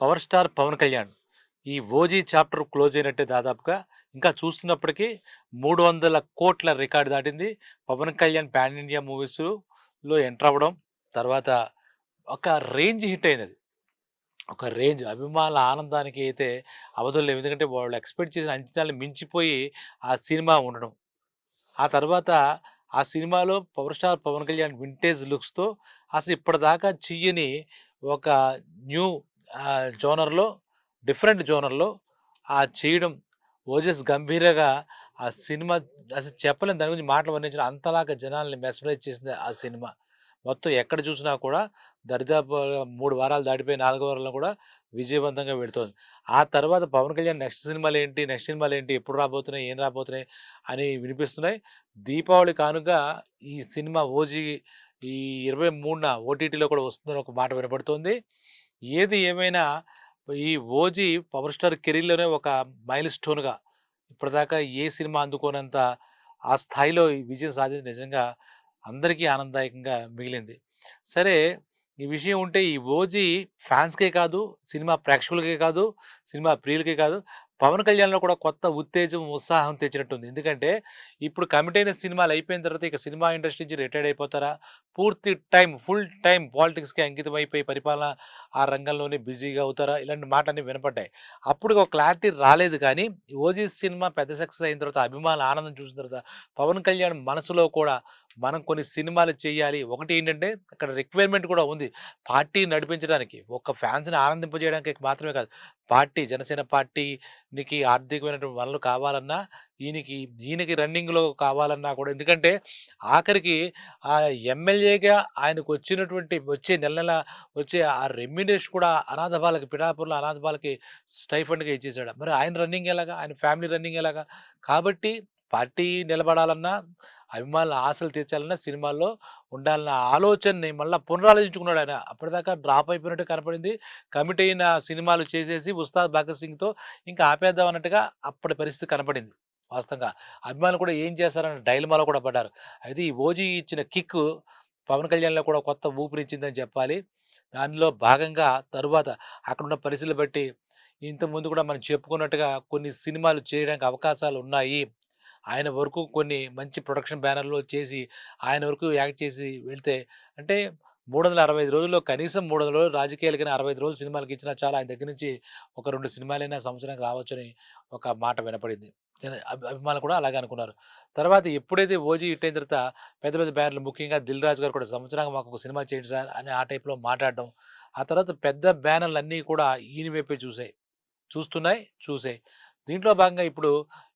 Power star Pawan Kalyan. ఈ OG chapter close అయినట్టే దాదాపుగా. ఇంకా చూస్తున్నప్పటికీ మూడు వందల కోట్ల రికార్డు దాటింది. పవన్ కళ్యాణ్ పాన్ ఇండియా మూవీస్లో ఎంటర్ అవ్వడం తర్వాత ఒక రేంజ్ హిట్ అయినది. ఒక రేంజ్ అభిమానుల ఆనందానికి అయితే అవధులు ఎందుకంటే వాళ్ళు ఎక్స్పెక్ట్ చేసిన అంచనాలు మించిపోయి ఆ సినిమా ఉండడం. ఆ తర్వాత ఆ సినిమాలో power star Pawan Kalyan vintage లుక్స్తో అసలు ఇప్పటిదాకా చెయ్యని ఒక న్యూ జోనర్లో డిఫరెంట్ జోనర్లో ఆ చేయడం ఓజస్ గంభీరగా ఆ సినిమా అసలు చెప్పలేని దాని గురించి మాటలు వర్ణించిన అంతలాగా జనాల్ని మెస్మరైజ్ చేసింది ఆ సినిమా. మొత్తం ఎక్కడ చూసినా కూడా దరిదాపు మూడు వారాలు దాటిపోయి నాలుగో వారంలో కూడా విజయవంతంగా పెడుతోంది ఆ తర్వాత పవన్ కళ్యాణ్ నెక్స్ట్ సినిమాలు ఏంటి నెక్స్ట్ సినిమాలు ఏంటి ఎప్పుడు రాబోతున్నాయి ఏం రాబోతున్నాయి అని వినిపిస్తున్నాయి. దీపావళి కానుక ఈ సినిమా ఓజీ ఈ ఇరవై మూడున ఓటీటీలో కూడా వస్తుందని ఒక మాట వినపడుతోంది. ఏది ఏమైనా ఈ ఓజీ పవర్ స్టార్ కెరీర్లోనే ఒక మైల్ స్టోన్గా ఇప్పటిదాకా ఏ సినిమా అందుకోనంత ఆ స్థాయిలో ఈ విజయం సాధించి నిజంగా అందరికీ ఆనందదాయకంగా మిగిలింది. సరే ఈ విషయం ఉంటే ఈ ఓజీ ఫ్యాన్స్కే కాదు సినిమా ప్రేక్షకులకే కాదు సినిమా ప్రియులకే కాదు పవన్ కళ్యాణ్లో కూడా కొత్త ఉత్తేజం ఉత్సాహం తెచ్చినట్టుంది. ఎందుకంటే ఇప్పుడు కమిట్ అయిన సినిమాలు అయిపోయిన తర్వాత ఇక సినిమా ఇండస్ట్రీ నుంచి రిటైర్డ్ అయిపోతారా? పూర్తి టైం ఫుల్ టైం పాలిటిక్స్కి అంకితం అయిపోయి పరిపాలన ఆ రంగంలోనే బిజీగా అవుతారా? ఇలాంటి మాటలన్నీ వినపడ్డాయి. అప్పుడు ఒక క్లారిటీ రాలేదు కానీ ఓజీ సినిమా పెద్ద సక్సెస్ అయిన తర్వాత అభిమానుల ఆనందం చూసిన తర్వాత పవన్ కళ్యాణ్ మనసులో కూడా మనం కొన్ని సినిమాలు చేయాలి. ఒకటి ఏంటంటే అక్కడ రిక్వైర్మెంట్ కూడా ఉంది. పార్టీ నడిపించడానికి ఒక ఫ్యాన్స్ని ఆనందింపజేయడానికి మాత్రమే కాదు పార్టీ జనసేన పార్టీనికి ఆర్థికమైనటువంటి వనరులు కావాలన్నా ఈయనకి ఈయనకి రన్నింగ్లో కావాలన్నా కూడా. ఎందుకంటే ఆఖరికి ఆ ఎమ్మెల్యేగా ఆయనకు వచ్చినటువంటి వచ్చే నెల నెల వచ్చే ఆ రెమ్యునేషన్ కూడా అనాథ బాలకి పిఠాపురంలో అనాథ బాలకి స్టైఫండ్గా ఇచ్చేసాడు. మరి ఆయన రన్నింగ్ ఎలాగా? ఆయన ఫ్యామిలీ రన్నింగ్ ఎలాగా? కాబట్టి పార్టీ నిలబడాలన్నా అభిమానుల ఆశలు తీర్చాలన్నా సినిమాల్లో ఉండాలన్న ఆలోచనని మళ్ళీ పునరాలోచించుకున్నాడు ఆయన. అప్పటిదాకా డ్రాప్ అయిపోయినట్టు కనపడింది. కమిట్ అయిన సినిమాలు చేసేసి ఉస్తాద్ భగత్ సింగ్తో ఇంకా ఆపేద్దాం అన్నట్టుగా అప్పటి పరిస్థితి కనపడింది. వాస్తవంగా. అభిమానులు కూడా ఏం చేస్తారని డైలమాలో కూడా పడ్డారు. అయితే ఈ ఓజీ ఇచ్చిన కిక్ పవన్ కళ్యాణ్లో కూడా కొత్త ఊపిరిచ్చిందని చెప్పాలి. దానిలో భాగంగా తరువాత అక్కడున్న పరిస్థితులు బట్టి ఇంతకుముందు కూడా మనం చెప్పుకున్నట్టుగా కొన్ని సినిమాలు చేయడానికి అవకాశాలు ఉన్నాయి. ఆయన వరకు కొన్ని మంచి ప్రొడక్షన్ బ్యానర్లో చేసి ఆయన వరకు యాక్ట్ చేసి వెళ్తే అంటే మూడు వందల అరవై ఐదు రోజుల్లో కనీసం మూడు వందల రోజులు రాజకీయాలకి అరవై ఐదు రోజులు సినిమాలకి ఇచ్చినా చాలా ఆయన దగ్గర నుంచి ఒక రెండు సినిమాలైనా సంవత్సరానికి రావచ్చని ఒక మాట వినపడింది. అభిమానులు కూడా అలాగే అనుకున్నారు. తర్వాత ఎప్పుడైతే ఓజీ హిట్ అయిన తర్వాత పెద్ద పెద్ద బ్యానర్లు ముఖ్యంగా దిల్ రాజు గారు కూడా సంవత్సరానికి మాకు ఒక సినిమా చేయండి సార్ అని ఆ టైప్లో మాట్లాడడం ఆ తర్వాత పెద్ద బ్యానర్లు అన్నీ కూడా ఈయన వైపే చూసాయి. చూస్తున్నాయి చూసాయి. దీంట్లో భాగంగా ఇప్పుడు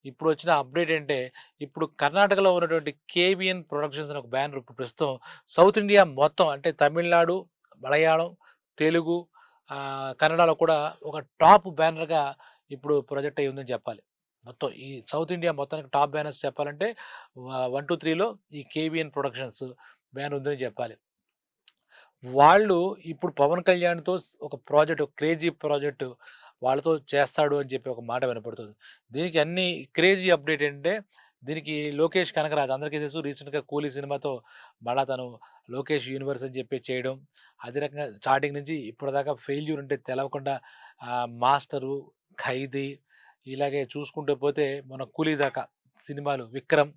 ఇప్పుడు వచ్చిన అప్డేట్ ఏంటంటే ఇప్పుడు కర్ణాటకలో ఉన్నటువంటి కేవిఎన్ ప్రొడక్షన్స్ అనే ఒక బ్యానర్ ఇప్పుడు ప్రస్తుతం సౌత్ ఇండియా మొత్తం అంటే తమిళనాడు మలయాళం తెలుగు కన్నడలో కూడా ఒక టాప్ బ్యానర్గా ఇప్పుడు ప్రొజెక్ట్ అయ్యి ఉందని చెప్పాలి. మొత్తం ఈ సౌత్ ఇండియా మొత్తానికి టాప్ బ్యానర్స్ చెప్పాలంటే వన్ టూ త్రీలో ఈ కేవీఎన్ ప్రొడక్షన్స్ బ్యానర్ ఉందని చెప్పాలి. వాళ్ళు ఇప్పుడు పవన్ కళ్యాణ్తో ఒక ప్రాజెక్ట్ ఒక క్రేజీ ప్రాజెక్టు వాళ్ళతో చేస్తాడు అని చెప్పి ఒక మాట వినపడుతుంది. దీనికి అన్ని క్రేజీ అప్డేట్ ఏంటంటే దీనికి లోకేష్ కనకరాజ్ అందరికీ తెలుసు రీసెంట్గా కూలీ సినిమాతో మళ్ళా తను లోకేష్ యూనివర్స్ అని చెప్పి చేయడం. అదే రకంగా స్టార్టింగ్ నుంచి ఇప్పటిదాకా ఫెయిల్యూర్ అంటే తెలవకుండా మాస్టరు ఖైదీ ఇలాగే చూసుకుంటూ పోతే మన కూలీ దాకా సినిమాలు విక్రమ్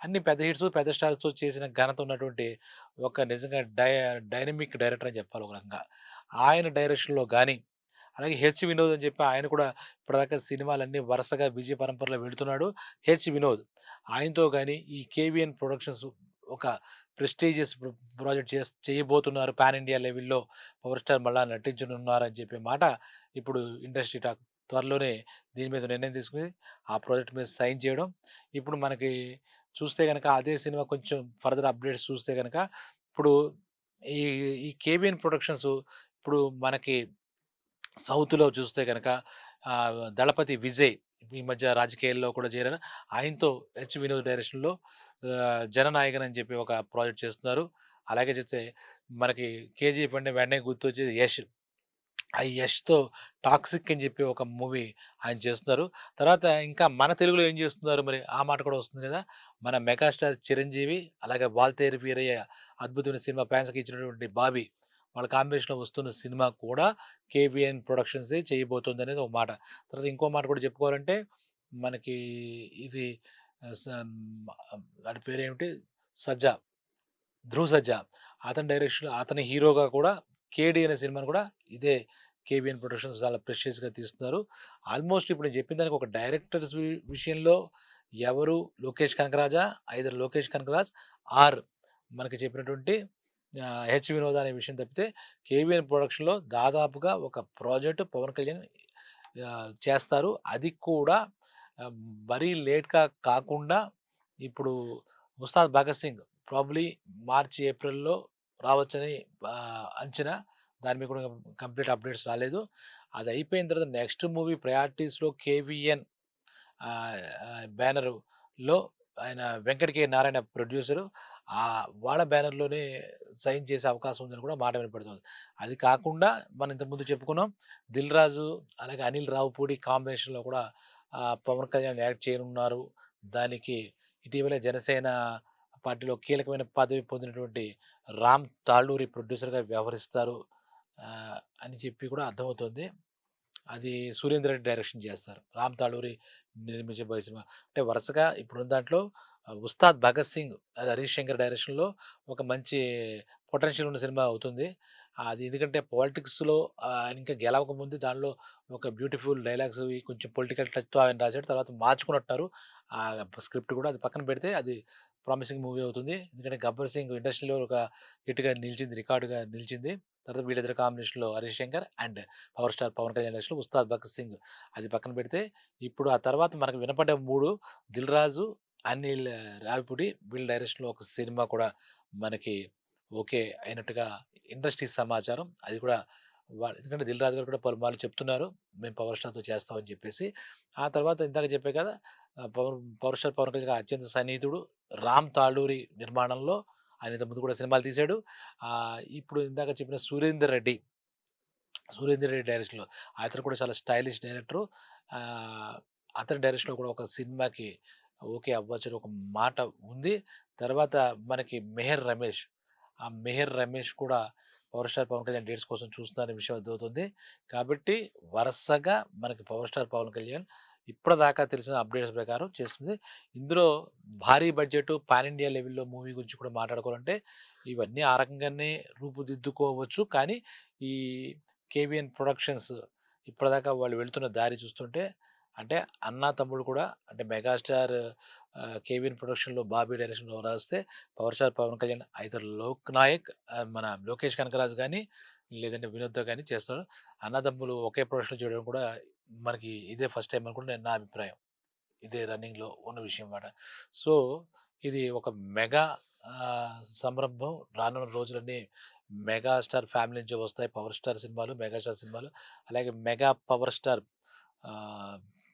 అన్ని పెద్ద హిట్స్ పెద్ద స్టార్స్తో చేసిన ఘనత ఉన్నటువంటి ఒక నిజంగా డై డైనమిక్ డైరెక్టర్ అని చెప్పాలి ఒక రకంగా. ఆయన డైరెక్షన్లో కానీ అలాగే హెచ్ వినోద్ అని చెప్పి ఆయన కూడా ఇప్పటిదాకా సినిమాలన్నీ వరుసగా విజయ పరంపరలో వెళుతున్నాడు. హెచ్ వినోద్ ఆయనతో కానీ ఈ కేవిఎన్ ప్రొడక్షన్స్ ఒక ప్రెస్టీజియస్ ప్రాజెక్ట్ చేస్ చేయబోతున్నారు పాన్ ఇండియా లెవెల్లో పవర్ స్టార్ మళ్ళా నటించనున్నారని చెప్పే మాట ఇప్పుడు ఇండస్ట్రీ టాక్ త్వరలోనే దీని మీద నిర్ణయం తీసుకుని ఆ ప్రాజెక్ట్ మీద సైన్ చేయడం ఇప్పుడు మనకి చూస్తే కనుక అదే సినిమా కొంచెం ఫర్దర్ అప్డేట్స్ చూస్తే కనుక ఇప్పుడు ఈ ఈ కేబిఎన్ ప్రొడక్షన్స్ ఇప్పుడు మనకి సౌత్‌లో చూస్తే కనుక 'దళపతి విజయ్' ఈ మధ్య రాజకీయాల్లో కూడా చేరారు. ఆయనతో హెచ్ వినోద్ డైరెక్షన్‌లో 'జననాయకన్' అని చెప్పి ఒక ప్రాజెక్ట్ చేస్తున్నారు. అలాగే చూస్తే మనకి 'కేజీఎఫ్' అంటే వెంటనే గుర్తొచ్చేది 'యష్'. ఆ 'యష్‌తో 'టాక్సిక్' అని చెప్పి ఒక మూవీ ఆయన చేస్తున్నారు. తర్వాత ఇంకా మన తెలుగులో ఏం చేస్తున్నారు మరి ఆ మాట కూడా వస్తుంది కదా! మన మెగాస్టార్ చిరంజీవి అలాగే వాల్తేరు వీరయ్య అద్భుతమైన సినిమా ఫ్యాన్స్‌కి ఇచ్చినటువంటి 'బాబీ' వాళ్ళ కాంబినేషన్‌లో వస్తున్న సినిమా కూడా కేబీఎన్ ప్రొడక్షన్సే చేయబోతుందనేది ఒక మాట. తర్వాత ఇంకో మాట కూడా చెప్పుకోవాలంటే మనకి ఇది వాడి పేరేమిటి 'సజ్జా' 'ధ్రువ్ సజ్జా' అతని డైరెక్షన్‌లో అతని హీరోగా కూడా 'కేడీ' అనే సినిమాను కూడా ఇదే కేబిఎన్ ప్రొడక్షన్స్ చాలా ప్రెషియస్‌గా తీస్తున్నారు. ఆల్మోస్ట్ ఇప్పుడు నేను చెప్పిన దానికి ఒక డైరెక్టర్స్ విషయంలో ఎవరు 'లోకేష్ కనకరాజా' ఐదర్ 'లోకేష్ కనకరాజ్' ఆర్ మనకి చెప్పినటువంటి 'హెచ్ వినోద్' అనే విషయం తప్పితే కేబీఎన్ ప్రొడక్షన్‌లో దాదాపుగా ఒక ప్రాజెక్ట్ పవన్ కళ్యాణ్ చేస్తారు. అది కూడా మరీ లేట్‌గా కాకుండా ఇప్పుడు 'ఉస్తాద్ భగత్ సింగ్' ప్రాబ్లీ మార్చి, ఏప్రిల్‌లో రావచ్చని అంచనా. దాని మీద కూడా కంప్లీట్ అప్డేట్స్ రాలేదు. అది అయిపోయిన తర్వాత నెక్స్ట్ మూవీ ప్రయారిటీస్‌లో కేవీఎన్ బ్యానర్‌లో ఆయన వెంకట కే నారాయణ ప్రొడ్యూసరు. వాళ్ళ బ్యానర్‌లోనే సైన్ చేసే అవకాశం ఉందని కూడా మాట వినపడుతుంది. అది కాకుండా మనం ఇంతకుముందు చెప్పుకున్నాం 'దిల్ రాజు' అలాగే 'అనిల్ రావుపూడి కాంబినేషన్‌లో కూడా పవన్ కళ్యాణ్ యాక్ట్ చేయనున్నారు. దానికి ఇటీవలే జనసేన పార్టీలో కీలకమైన పదవి పొందినటువంటి 'రామ్ తాళ్ళూరి' ప్రొడ్యూసర్‌గా వ్యవహరిస్తారు అని చెప్పి కూడా అర్థమవుతుంది. అది 'సురేందర్ రెడ్డి' డైరెక్షన్ చేస్తారు. 'రామ్ తాళూరి నిర్మించబోయే సినిమా. అంటే వరుసగా ఇప్పుడున్న దాంట్లో 'ఉస్తాద్ భగత్ సింగ్' అది 'హరీష్ శంకర్' డైరెక్షన్‌లో ఒక మంచి పొటెన్షియల్ ఉన్న సినిమా అవుతుంది. అది ఎందుకంటే పాలిటిక్స్‌లో ఆయన ఇంకా గెలవకముందు దానిలో ఒక బ్యూటిఫుల్ డైలాగ్స్ కొంచెం పొలిటికల్ టచ్‌తో ఆయన రాశాడు తర్వాత మార్చుకున్నట్టున్నారు. ఆ స్క్రిప్ట్ కూడా అది పక్కన పెడితే అది ప్రామిసింగ్ మూవీ అవుతుంది. ఎందుకంటే 'గబ్బర్ సింగ్' ఇండస్ట్రీలో ఒక హిట్‌గా నిలిచింది. రికార్డుగా నిలిచింది. తర్వాత వీళ్ళిద్దరు కాంబినేషన్‌లో 'Harish Shankar' and power star Pawan Kalyan ఇండస్ట్రీలో 'ఉస్తాద్ భగత్ సింగ్' అది పక్కన పెడితే ఇప్పుడు ఆ తర్వాత మనకు వినపడ్డ మూడు దిల్ రాజు, అనిల్ రావిపూడి వీళ్ళ డైరెక్షన్‌లో ఒక సినిమా కూడా మనకి ఓకే అయినట్టుగా ఇండస్ట్రీ సమాచారం. అది కూడా ఎందుకంటే 'దిల్ రాజు' గారు కూడా పలుమార్లు చెప్తున్నారు. మేము పవర్ స్టార్‌తో చేస్తామని చెప్పేసి. ఆ తర్వాత ఇందాక చెప్పే కదా! పవన్ పవర్ స్టార్ పవన్ కళ్యాణ్ అత్యంత సన్నిహితుడు 'రామ్ తాళూరి నిర్మాణంలో ఆయన ఇంతకుముందు కూడా సినిమాలు తీశాడు. ఇప్పుడు ఇందాక చెప్పిన 'సురేందర్ రెడ్డి' 'సురేందర్ రెడ్డి' డైరెక్షన్‌లో అతను కూడా చాలా స్టైలిష్ డైరెక్టరు. అతని డైరెక్షన్‌లో కూడా ఒక సినిమాకి ఓకే అవ్వచ్చు ఒక మాట ఉంది. తర్వాత మనకి 'మెహర్ రమేష్' ఆ 'మెహర్ రమేష్' కూడా power star Pawan Kalyan dates కోసం చూస్తున్న విషయం అర్థమవుతుంది. కాబట్టి వరుసగా మనకి పవర్ స్టార్ పవన్ కళ్యాణ్ ఇప్పటిదాకా తెలిసిన అప్డేట్స్ ప్రకారం చేస్తుంది. ఇందులో భారీ బడ్జెట్ పాన్ ఇండియా లెవెల్‌లో మూవీ గురించి కూడా మాట్లాడుకోవాలంటే ఇవన్నీ ఆ రకంగానే రూపుదిద్దుకోవచ్చు. కానీ ఈ కేవీఎన్ ప్రొడక్షన్స్ ఇప్పటిదాకా వాళ్ళు వెళ్తున్న దారి చూస్తుంటే అంటే అన్నా, తమ్ముడు కూడా అంటే మెగాస్టార్ కేవిన్ ప్రొడక్షన్‌లో బాబీ డైరెక్షన్‌లో రాస్తే పవర్ స్టార్ పవన్ కళ్యాణ్ అయితే లోక్ నాయక్ మన లోకేష్ కనకరాజు కానీ లేదంటే వినోద్‌తో కానీ చేస్తారు. అన్నదమ్ములు ఒకే ప్రొడక్షన్‌లో చేయడం కూడా మనకి ఇదే ఫస్ట్ టైం అనుకుంటే నా అభిప్రాయం. ఇదే రన్నింగ్‌లో ఉన్న విషయం అన్నమాట సో, ఇది ఒక మెగా సంరంభం. రానున్న రోజులన్నీ మెగాస్టార్ ఫ్యామిలీ నుంచి వస్తాయి పవర్ స్టార్ సినిమాలు, మెగాస్టార్ సినిమాలు. అలాగే మెగా పవర్ స్టార్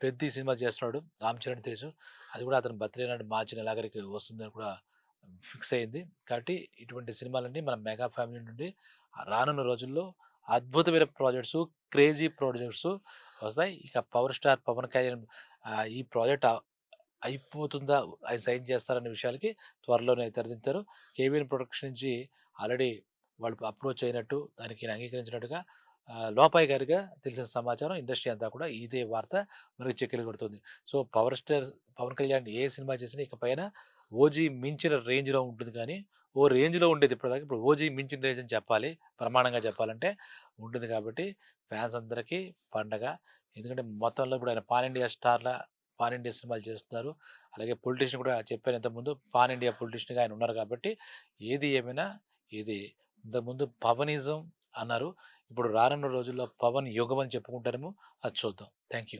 'పెద్ది' సినిమా చేస్తున్నాడు 'రామ్ చరణ్ తేజు'. అది కూడా అతని బర్త్‌డే నాడు మార్చి నెలాఖరికి వస్తుందని కూడా ఫిక్స్ అయింది. కాబట్టి ఇటువంటి సినిమాలన్నీ మన మెగా ఫ్యామిలీ నుండి రానున్న రోజుల్లో అద్భుతమైన ప్రాజెక్ట్సు, క్రేజీ ప్రాజెక్ట్స్ వస్తాయి. ఇక పవర్ స్టార్ పవన్ కళ్యాణ్ ఈ ప్రాజెక్ట్ అయిపోతుందా? ఆయన సైన్ చేస్తారనే విషయాలకి త్వరలోనే తెరదించారు. కేవీఎన్ ప్రొడక్షన్ నుంచి ఆల్రెడీ వాళ్ళు అప్రోచ్ అయినట్టు దానికి అంగీకరించినట్టుగా లోపాయి గారిగా తెలిసిన సమాచారం. ఇండస్ట్రీ అంతా కూడా ఇదే వార్త మనకు చెక్కెలు కొడుతుంది. So, power star Pawan Kalyan ఏ సినిమా చేసినా ఇకపైన 'ఓజీ' మించిన రేంజ్‌లో ఉంటుంది కానీ, ఓ రేంజ్‌లో ఉండేది ఇప్పటిదాకా. ఇప్పుడు 'ఓజీ' మించిన రేంజ్ అని చెప్పాలి. ప్రమాణంగా చెప్పాలంటే ఉంటుంది కాబట్టి ఫ్యాన్స్ అందరికీ పండగ. ఎందుకంటే మొత్తంలో ఇప్పుడు ఆయన పాన్ ఇండియా స్టార్ల పాన్ ఇండియా సినిమాలు చేస్తున్నారు. అలాగే పొలిటీషియన్ కూడా చెప్పాను ఇంతకుముందు పాన్ ఇండియా పొలిటీషియన్‌గా ఆయన ఉన్నారు కాబట్టి ఏది ఏమైనా ఇది ఇంతకుముందు పవనిజం అన్నారు. ఇప్పుడు రానున్న రోజుల్లో పవన్ యుగం అని చెప్పుకుంటారేమో అది చూద్దాం. Thank you.